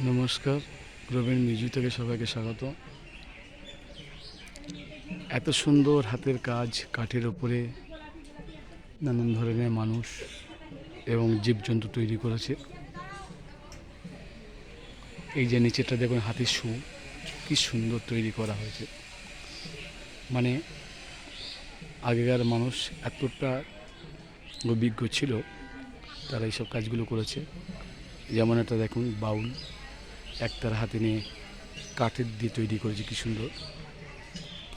নমস্কার রবীন মিউজিক থেকে সবাইকে স্বাগত। এত সুন্দর হাতের কাজ কাঠের ওপরে নানান ধরনের মানুষ এবং জীবজন্তু তৈরি করেছে। এই যে নিচেটা দেখুন, হাতির শু, কি সুন্দর তৈরি করা হয়েছে। মানে আগেকার মানুষ এতটা অভিজ্ঞ ছিল, তারা এইসব কাজগুলো করেছে। যেমন একটা দেখুন, বাউল। একটার হাতে নিয়ে কাঠের দিয়ে তৈরি করেছে, কি সুন্দর।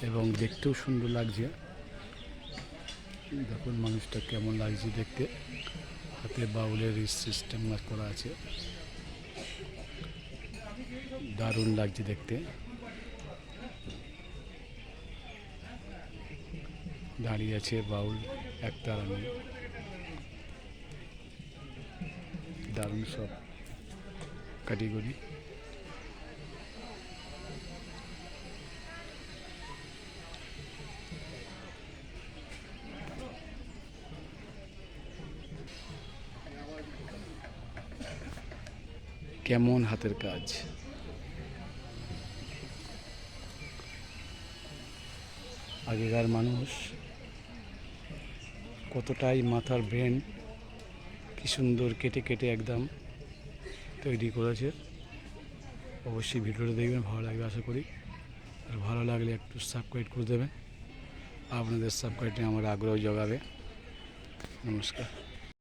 এবং দেখতেও সুন্দর লাগছে। দেখুন মানুষটা কেমন লাগছে দেখতে। হাতে বাউলের সিস্টেম করা আছে। দারুণ লাগছে দেখতে। দাঁড়িয়ে আছে বাউল নিয়ে দারুণ সব ক্যাটেগরি কেমন হাতের কাজ? আগেকার মানুষ কতটাই মাথার ব্রেন কি সুন্দর কেটে কেটে একদম তৈরি করেছে। অবশ্যই ভিডিওটা দেখবেন, ভালো লাগবে আশা করি। আর ভালো লাগলে একটু সাবস্ক্রাইব করে দেবেন। আপনাদের সাবস্ক্রাইবটা আমার আগ্রহ জগাবে। নমস্কার।